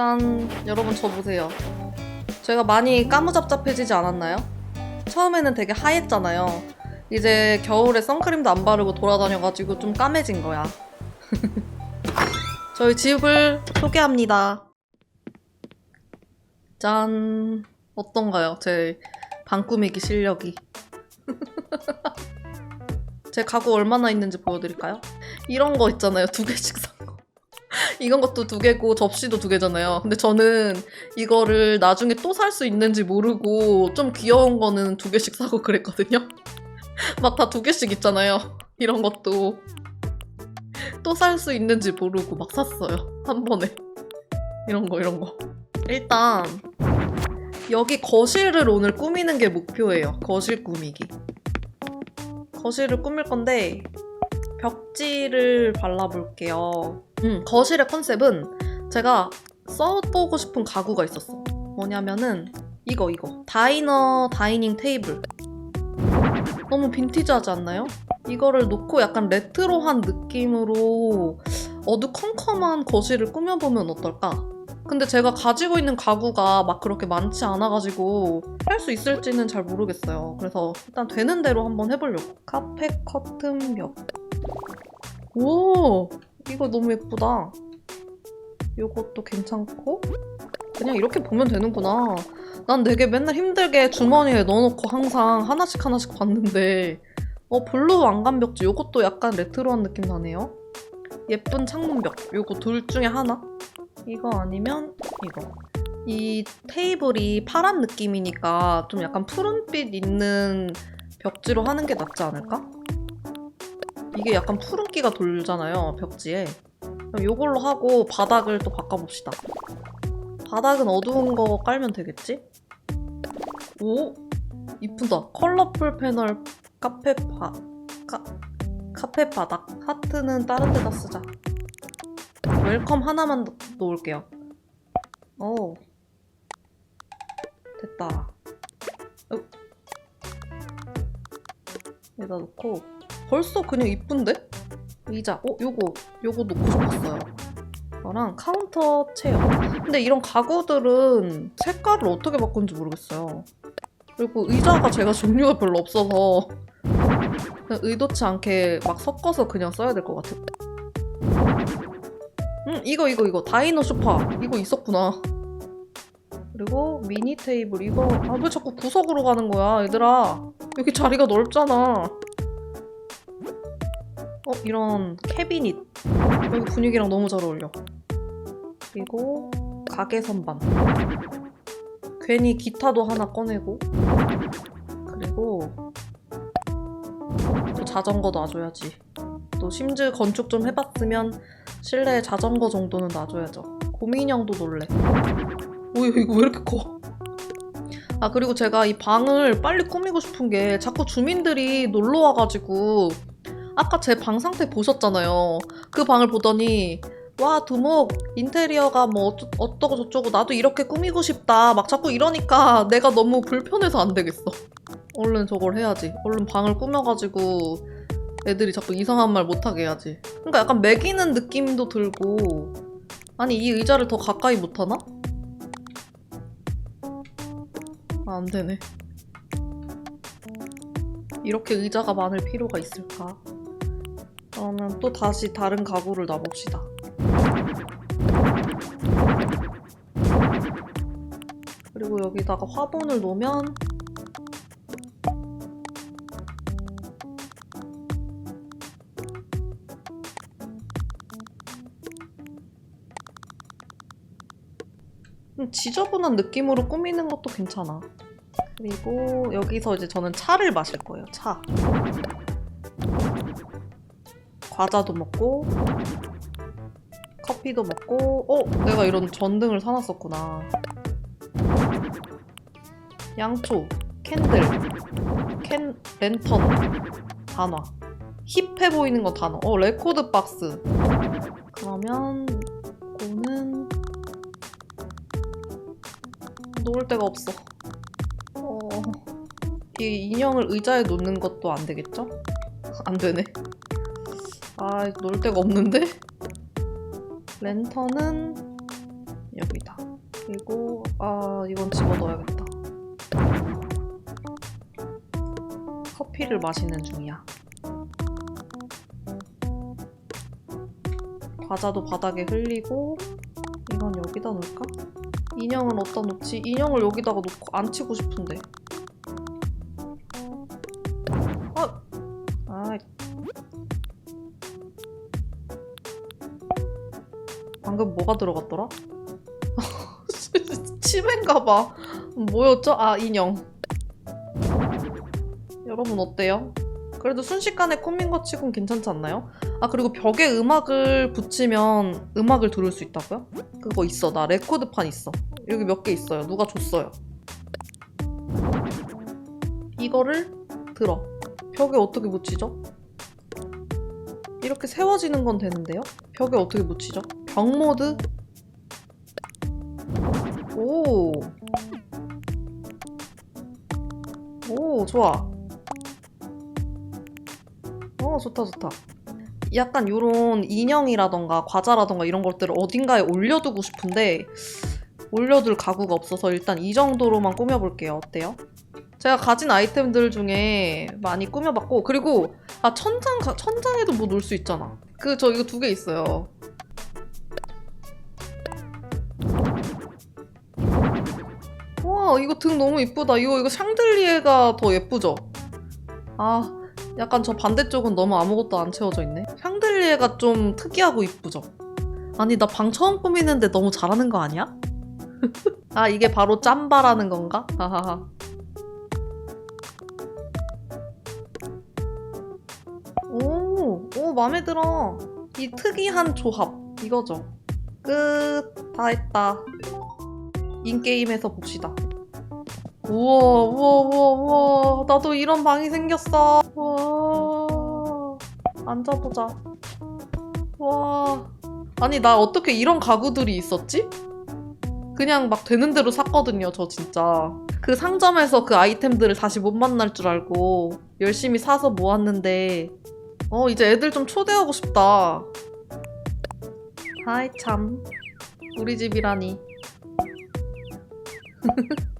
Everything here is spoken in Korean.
짠 여러분 저 보세요 제가 많이 까무잡잡해지지 않았나요? 처음에는 되게 하얘잖아요 이제 겨울에 선크림도 안 바르고 돌아다녀가지고 좀 까매진 거야 저희 집을 소개합니다 짠 어떤가요? 제 방꾸미기 실력이 제 가구 얼마나 있는지 보여드릴까요? 이런 거 있잖아요 두 개씩 산 거. 이건 것도 두 개고 접시도 두 개잖아요. 근데 저는 이거를 나중에 또 살 수 있는지 모르고 좀 귀여운 거는 두 개씩 사고 그랬거든요. 막 다 두 개씩 있잖아요. 이런 것도 또 살 수 있는지 모르고 막 샀어요. 한 번에. 이런 거 이런 거. 일단 여기 거실을 오늘 꾸미는 게 목표예요. 거실 꾸미기. 거실을 꾸밀 건데 벽지를 발라볼게요. 음, 거실의 컨셉은 제가 써보고 싶은 가구가 있었어. 뭐냐면은 이거 이거 다이너 다이닝 테이블. 너무 빈티지하지 않나요? 이거를 놓고 약간 레트로한 느낌으로 어두컴컴한 거실을 꾸며보면 어떨까? 근데 제가 가지고 있는 가구가 막 그렇게 많지 않아가지고 할 수 있을지는 잘 모르겠어요. 그래서 일단 되는 대로 한번 해보려고. 카페 커튼 벽. 오! 이거 너무 예쁘다. 요것도 괜찮고. 그냥 이렇게 보면 되는구나. 난 되게 맨날 힘들게 주머니에 넣어놓고 항상 하나씩 하나씩 봤는데, 어, 블루 왕관 벽지. 요것도 약간 레트로한 느낌 나네요. 예쁜 창문벽. 요거 둘 중에 하나? 이거 아니면 이거. 이 테이블이 파란 느낌이니까 좀 약간 푸른빛 있는 벽지로 하는 게 낫지 않을까? 이게 약간 푸른기가 돌잖아요, 벽지에. 그럼 이걸로 하고 바닥을 또 바꿔봅시다. 바닥은 어두운 거 깔면 되겠지? 오! 이쁘다. 컬러풀 패널 카페 바, 카, 카페 바닥. 하트는 다른 데다 쓰자. 웰컴 하나만 넣- 놓을게요. 오. 됐다. 어. 여기다 놓고 벌써 그냥 이쁜데? 의자. 어, 요거 요거 놓고 싶었어요. 이거랑 카운터 체어. 근데 이런 가구들은 색깔을 어떻게 바꾼지 모르겠어요. 그리고 의자가 제가 종류가 별로 없어서 의도치 않게 막 섞어서 그냥 써야 될 것 같아요. 음, 이거 이거 이거 다이너 소파 이거 있었구나. 그리고 미니 테이블 이거 아 왜 자꾸 구석으로 가는 거야 얘들아 여기 자리가 넓잖아 어 이런 캐비닛 여기 분위기랑 너무 잘 어울려. 그리고 가게 선반. 괜히 기타도 하나 꺼내고. 그리고 또 자전거 놔줘야지. 또 심즈 건축 좀 해봤으면 실내에 자전거 정도는 놔줘야죠. 고민형도 놀래. 뭐야 이거 왜 이렇게 커? 아 그리고 제가 이 방을 빨리 꾸미고 싶은 게 자꾸 주민들이 놀러 와가지고 아까 제 방 상태 보셨잖아요. 그 방을 보더니 와 두목 인테리어가 뭐 어쩌, 어떠고 저쩌고 나도 이렇게 꾸미고 싶다 막 자꾸 이러니까 내가 너무 불편해서 안 되겠어. 얼른 저걸 해야지. 얼른 방을 꾸며가지고 애들이 자꾸 이상한 말 못하게 해야지. 그러니까 약간 매기는 느낌도 들고 아니 이 의자를 더 가까이 못하나? 아, 안 되네. 이렇게 의자가 많을 필요가 있을까? 그러면 또 다시 다른 가구를 놔봅시다. 그리고 여기다가 화분을 놓으면 좀 지저분한 느낌으로 꾸미는 것도 괜찮아. 그리고 여기서 이제 저는 차를 마실 거예요. 차. 과자도 먹고 커피도 먹고 어? 내가 이런 전등을 사놨었구나. 양초, 캔들, 캔 랜턴, 단화. 힙해 보이는 거 단화. 어 레코드 박스. 그러면 이거는 놓을 데가 없어. 어... 이 인형을 의자에 놓는 것도 안 되겠죠? 안 되네. 아, 놓을 데가 없는데? 랜턴은 여기다. 그리고 아 이건 집어넣어야겠다. 커피를 마시는 중이야. 과자도 바닥에 흘리고 이건 여기다 놓을까? 인형은 어디다 놓지? 인형을 여기다가 놓고 안 치고 싶은데. 방금 뭐가 들어갔더라? 치매인가봐. 뭐였죠? 아 인형. 여러분 어때요? 그래도 순식간에 것 치곤 괜찮지 않나요? 아 그리고 벽에 음악을 붙이면 음악을 들을 수 있다고요? 그거 있어 나 레코드판 있어 여기 몇 개 있어요 누가 줬어요 이거를 들어 벽에 어떻게 붙이죠? 이렇게 세워지는 건 되는데요? 벽에 어떻게 붙이죠? 벽 모드? 오. 오, 좋아. 어, 좋다, 좋다. 약간 요런 인형이라던가 과자라던가 이런 것들을 어딘가에 올려두고 싶은데 올려둘 가구가 없어서 일단 이 정도로만 꾸며볼게요. 어때요? 제가 가진 아이템들 중에 많이 꾸며봤고 그리고 아 천장 가- 천장에도 뭐 놓을 수 있잖아. 그 저 이거 두 개 있어요. 이거 등 너무 이쁘다. 이거 이거 샹들리에가 더 예쁘죠? 아 약간 저 반대쪽은 너무 아무것도 안 채워져 있네. 샹들리에가 좀 특이하고 이쁘죠? 아니 나 방 처음 꾸미는데 너무 잘하는 거 아니야? 아 이게 바로 짬바라는 건가? 하하하. 오, 오 마음에 들어. 이 특이한 조합 이거죠. 끝. 다 했다. 인게임에서 봅시다. 우와, 우와, 우와, 우와. 나도 이런 방이 생겼어. 와. 앉아보자. 와. 아니, 나 어떻게 이런 가구들이 있었지? 그냥 막 되는 대로 샀거든요, 저 진짜. 그 상점에서 그 아이템들을 다시 못 만날 줄 알고 열심히 사서 모았는데, 어, 이제 애들 좀 초대하고 싶다. 아이, 참. 우리 집이라니.